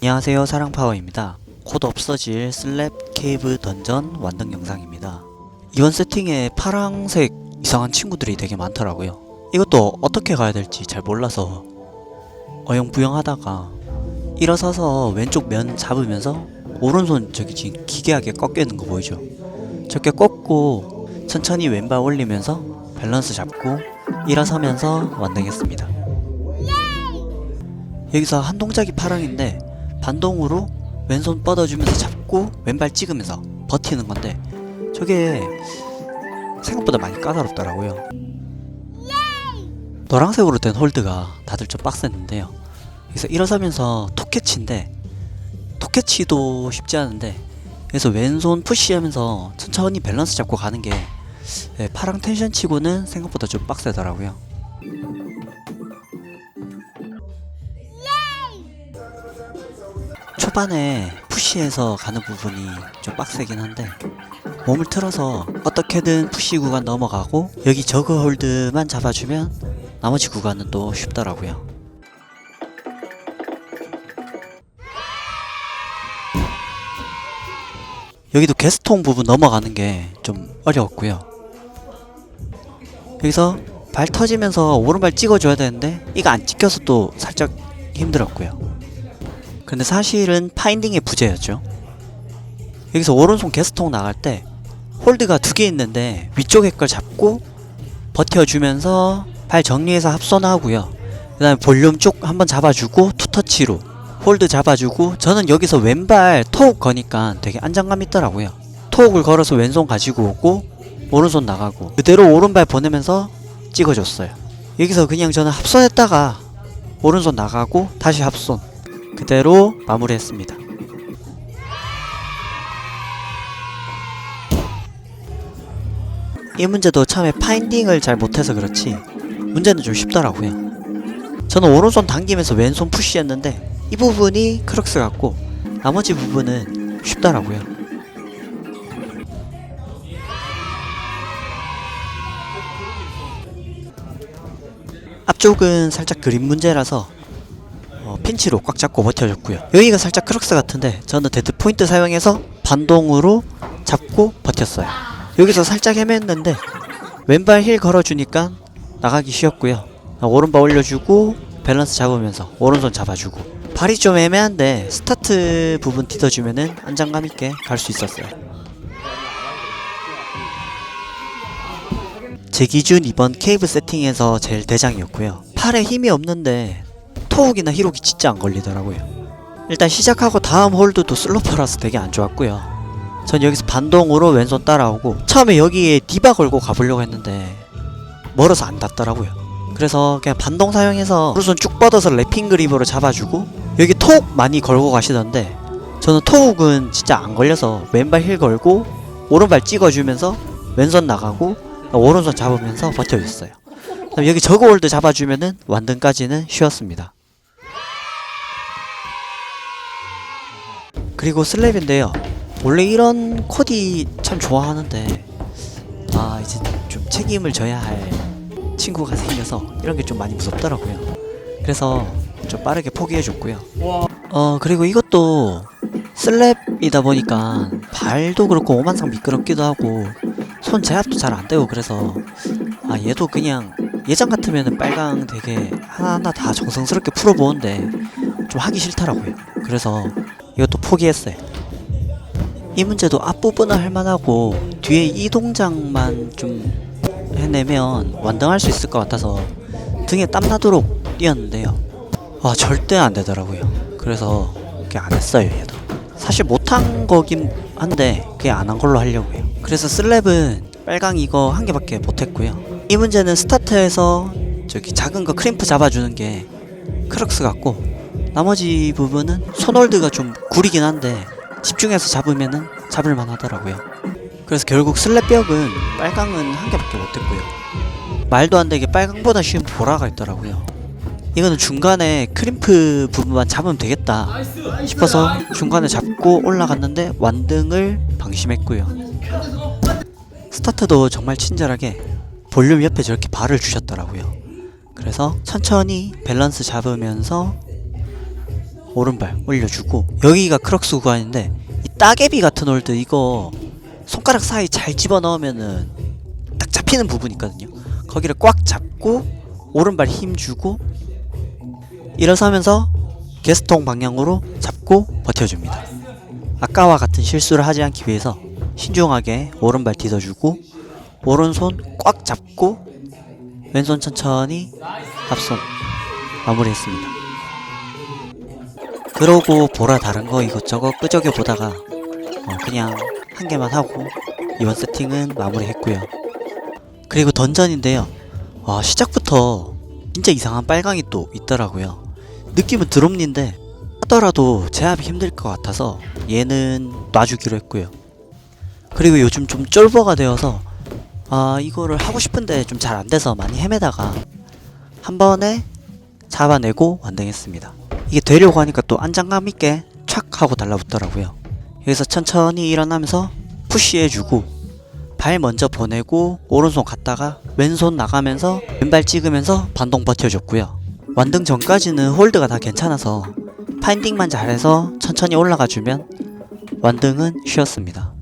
안녕하세요 사랑파워입니다. 곧 없어질 슬랩 케이브 던전 완등 영상입니다. 이번 세팅에 파랑색 이상한 친구들이 되게 많더라고요. 이것도 어떻게 가야 될지 잘 몰라서 어영부영 하다가 일어서서 왼쪽 면 잡으면서 오른손 저기 지금 기괴하게 꺾여 있는 거 보이죠? 저렇게 꺾고 천천히 왼발 올리면서 밸런스 잡고 일어서면서 완등했습니다. 여기서 한 동작이 파랑인데 반동으로 왼손 뻗어주면서 잡고 왼발 찍으면서 버티는 건데 저게 생각보다 많이 까다롭더라고요. 노란색으로 된 홀드가 다들 좀 빡셌는데요. 그래서 일어서면서 톡캐치인데 톡캐치도 쉽지 않은데 그래서 왼손 푸시하면서 천천히 밸런스 잡고 가는 게 예, 파랑 텐션 치고는 생각보다 좀 빡세더라고요. 초반에 푸시해서 가는 부분이 좀 빡세긴 한데 몸을 틀어서 어떻게든 푸시 구간 넘어가고 여기 저그 홀드만 잡아주면 나머지 구간은 또 쉽더라고요. 여기도 게스통 부분 넘어가는 게 좀 어려웠고요. 여기서 발 터지면서 오른발 찍어줘야 되는데 이거 안 찍혀서 또 살짝 힘들었고요. 근데 사실은 파인딩의 부재였죠. 여기서 오른손 게스통 나갈 때 홀드가 두 개 있는데 위쪽에 걸 잡고 버텨주면서 발 정리해서 합선하고요. 그 다음에 볼륨 쪽 한번 잡아주고 투터치로 홀드 잡아주고 저는 여기서 왼발 토옥 거니까 되게 안정감 있더라고요. 토옥을 걸어서 왼손 가지고 오고 오른손 나가고 그대로 오른발 보내면서 찍어줬어요. 여기서 그냥 저는 합선했다가 오른손 나가고 다시 합선 그대로 마무리했습니다. 이 문제도 처음에 파인딩을 잘 못해서 그렇지 문제는 좀 쉽더라고요. 저는 오른손 당기면서 왼손 푸시했는데 이 부분이 크럭스 같고 나머지 부분은 쉽더라고요. 앞쪽은 살짝 그림 문제라서 어, 핀치로 꽉 잡고 버텨줬고요. 여기가 살짝 크럭스 같은데 저는 데드 포인트 사용해서 반동으로 잡고 버텼어요. 여기서 살짝 헤맸는데 왼발 힐 걸어주니까 나가기 쉬웠고요. 아, 오른발 올려주고 밸런스 잡으면서 오른손 잡아주고 발이 좀 애매한데 스타트 부분 딛어주면은 안정감 있게 갈 수 있었어요. 제 기준 이번 케이브 세팅에서 제일 대장이었고요. 팔에 힘이 없는데 토욱이나 히록이 진짜 안 걸리더라고요. 일단 시작하고 다음 홀드도 슬로퍼라서 되게 안 좋았고요. 전 여기서 반동으로 왼손 따라오고 처음에 여기에 디바 걸고 가보려고 했는데 멀어서 안 닿더라고요. 그래서 그냥 반동 사용해서 오른손 쭉 뻗어서 랩핑 그립으로 잡아주고 여기 토욱 많이 걸고 가시던데 저는 토욱은 진짜 안 걸려서 왼발 힐 걸고 오른발 찍어주면서 왼손 나가고 오른손 잡으면서 버텨줬어요. 여기 저거 홀드 잡아주면은 완등까지는 쉬웠습니다. 그리고 슬랩인데요. 원래 이런 코디 참 좋아하는데 아 이제 좀 책임을 져야 할 친구가 생겨서 이런 게 좀 많이 무섭더라고요. 그래서 좀 빠르게 포기해줬고요. 어 그리고 이것도 슬랩이다 보니까 발도 그렇고 오만상 미끄럽기도 하고 손 제압도 잘 안 되고 그래서 아 얘도 그냥 예전 같으면은 빨강 되게 하나하나 다 정성스럽게 풀어보는데 좀 하기 싫더라고요. 그래서 이것도 포기했어요. 이 문제도 앞부분은 할만하고 뒤에 이 동작만 좀 해내면 완등할 수 있을 것 같아서 등에 땀 나도록 뛰었는데요. 와 절대 안 되더라고요. 그래서 그냥 안 했어요 얘도. 사실 못한 거긴 한데 그냥 안한 걸로 하려고요. 그래서 슬랩은 빨강 이거 한 개밖에 못했고요. 이 문제는 스타트에서 저기 작은 거 크림프 잡아주는 게 크럭스 같고 나머지 부분은 손홀드가 좀 구리긴 한데 집중해서 잡으면은 잡을만 하더라고요. 그래서 결국 슬랩벽은 빨강은 한 개밖에 못했고요. 말도 안 되게 빨강보다 쉬운 보라가 있더라고요. 이거는 중간에 크림프 부분만 잡으면 되겠다 싶어서 중간에 잡고 올라갔는데 완등을 방심했고요. 스타트도 정말 친절하게 볼륨 옆에 저렇게 발을 주셨더라고요. 그래서 천천히 밸런스 잡으면서 오른발 올려주고 여기가 크럭스 구간인데 이 따개비 같은 홀드 이거 손가락 사이 잘 집어넣으면은 딱 잡히는 부분이 있거든요 거기를 꽉 잡고 오른발 힘 주고 일어서면서 게스통 방향으로 잡고 버텨줍니다 아까와 같은 실수를 하지 않기 위해서 신중하게 오른발 뒤져주고 오른손 꽉 잡고 왼손 천천히 앞손 마무리했습니다. 그러고 보라 다른 거 이것저것 끄적여 보다가 어, 그냥 한 개만 하고 이번 세팅은 마무리했고요. 그리고 던전인데요. 와 시작부터 진짜 이상한 빨강이 또 있더라고요. 느낌은 드롭니인데 하더라도 제압이 힘들 것 같아서 얘는 놔주기로 했고요. 그리고 요즘 좀 쫄보가 되어서 아 이거를 하고 싶은데 좀 잘 안 돼서 많이 헤매다가 한 번에 잡아내고 완등했습니다. 이게 되려고 하니까 또 안정감 있게 촥 하고 달라붙더라고요. 여기서 천천히 일어나면서 푸시해주고 발 먼저 보내고 오른손 갔다가 왼손 나가면서 왼발 찍으면서 반동 버텨줬고요. 완등 전까지는 홀드가 다 괜찮아서 파인딩만 잘해서 천천히 올라가주면 완등은 쉬었습니다.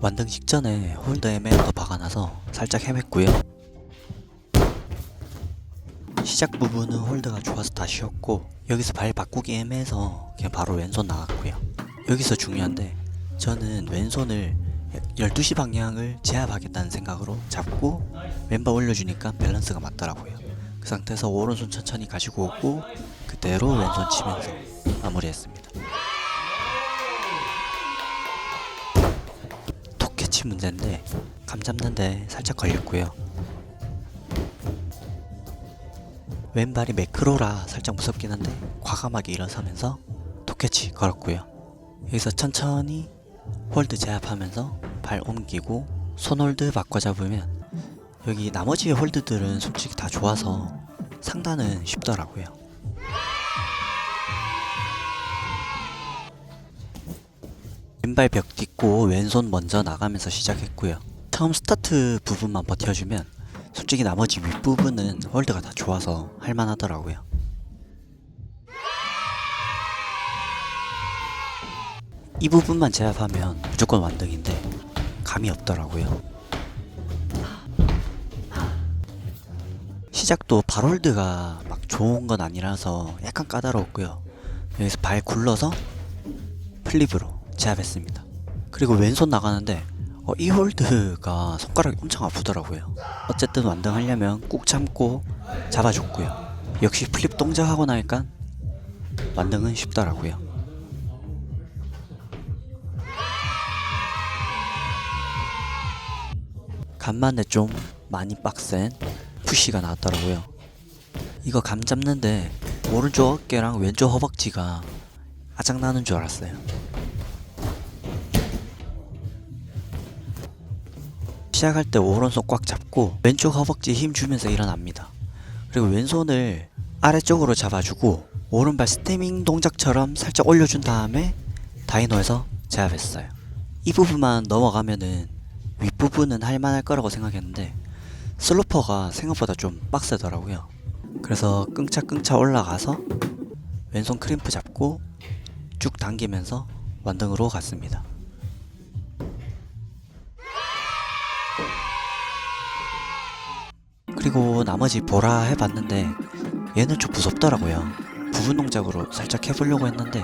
완등 직전에 홀드 애매도 박아놔서 살짝 헤맸고요. 시작 부분은 홀드가 좋아서 다 쉬었고 여기서 발 바꾸기 애매해서 그냥 바로 왼손 나갔고요. 여기서 중요한데 저는 왼손을 12시 방향을 제압하겠다는 생각으로 잡고 왼발 올려주니까 밸런스가 맞더라고요. 그 상태에서 오른손 천천히 가지고 오고 그대로 왼손 치면서 마무리했습니다. 톡캐치 문제인데 감 잡는데 살짝 걸렸고요. 왼발이 매크로라 살짝 무섭긴 한데 과감하게 일어서면서 톡캐치 걸었고요. 여기서 천천히 홀드 제압하면서 발 옮기고 손 홀드 바꿔 잡으면 여기 나머지 홀드들은 솔직히 다 좋아서 상단은 쉽더라고요. 왼발 벽 딛고 왼손 먼저 나가면서 시작했고요. 처음 스타트 부분만 버텨주면 솔직히 나머지 윗부분은 홀드가 다 좋아서 할만하더라고요. 이 부분만 제압하면 무조건 완등인데 감이 없더라고요. 시작도 발홀드가 막 좋은 건 아니라서 약간 까다로웠고요. 여기서 발 굴러서 플립으로 제압했습니다. 그리고 왼손 나가는데 어, 이 홀드가 손가락이 엄청 아프더라고요. 어쨌든 완등하려면 꾹 참고 잡아줬고요. 역시 플립 동작하고 나니까 완등은 쉽더라고요. 간만에 좀 많이 빡센 푸시가 나왔더라고요. 이거 감 잡는데 오른쪽 어깨랑 왼쪽 허벅지가 아작나는 줄 알았어요. 시작할 때 오른손 꽉 잡고 왼쪽 허벅지에 힘 주면서 일어납니다. 그리고 왼손을 아래쪽으로 잡아주고 오른발 스태밍 동작처럼 살짝 올려준 다음에 다이노에서 제압했어요. 이 부분만 넘어가면은 윗부분은 할만할 거라고 생각했는데 슬로퍼가 생각보다 좀 빡세더라고요. 그래서 끙차끙차 올라가서 왼손 크림프 잡고 쭉 당기면서 완등으로 갔습니다. 그리고 나머지 보라 해봤는데 얘는 좀 무섭더라고요. 부분 동작으로 살짝 해보려고 했는데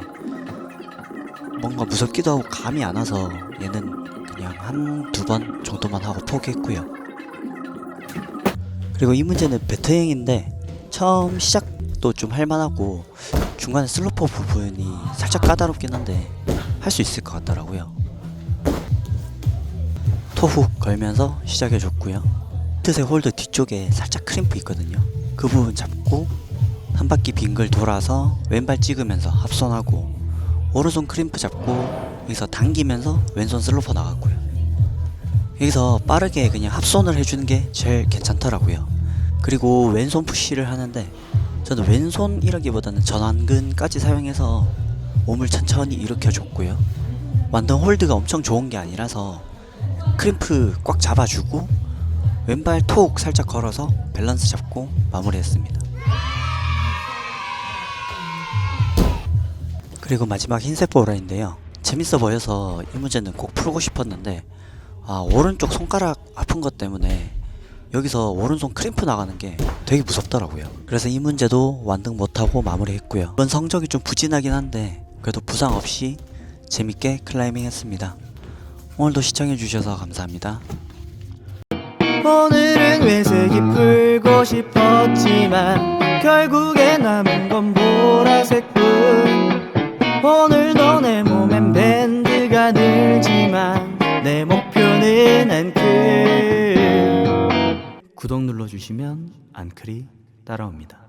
뭔가 무섭기도 하고 감이 안 와서 얘는 그냥 한 두 번 정도만 하고 포기했고요. 그리고 이 문제는 배트행인데 처음 시작도 좀 할만하고 중간에 슬로퍼 부분이 살짝 까다롭긴 한데 할 수 있을 것 같더라고요. 토훅 걸면서 시작해줬고요. 트세 홀드 뒤쪽에 살짝 크림프 있거든요. 그 부분 잡고 한 바퀴 빙글 돌아서 왼발 찍으면서 합손하고 오른손 크림프 잡고 여기서 당기면서 왼손 슬로퍼 나갔고요. 여기서 빠르게 그냥 합손을 해주는 게 제일 괜찮더라고요. 그리고 왼손 푸시를 하는데 저는 왼손이라기보다는 전완근까지 사용해서 몸을 천천히 일으켜줬고요. 완전 홀드가 엄청 좋은 게 아니라서 크림프 꽉 잡아주고 왼발 톡 살짝 걸어서 밸런스 잡고 마무리했습니다. 그리고 마지막 흰색 보라인데요. 재밌어 보여서 이 문제는 꼭 풀고 싶었는데 아 오른쪽 손가락 아픈 것 때문에 여기서 오른손 크림프 나가는 게 되게 무섭더라고요. 그래서 이 문제도 완등 못하고 마무리했고요. 이번 성적이 좀 부진하긴 한데 그래도 부상 없이 재밌게 클라이밍 했습니다. 오늘도 시청해주셔서 감사합니다. 오늘은 외색이 풀고 싶었지만 결국에 남은 건 보라색뿐 오늘도 내 몸엔 밴드가 늘지만 내 목표는 앵클. 구독 눌러주시면 앙클이 따라옵니다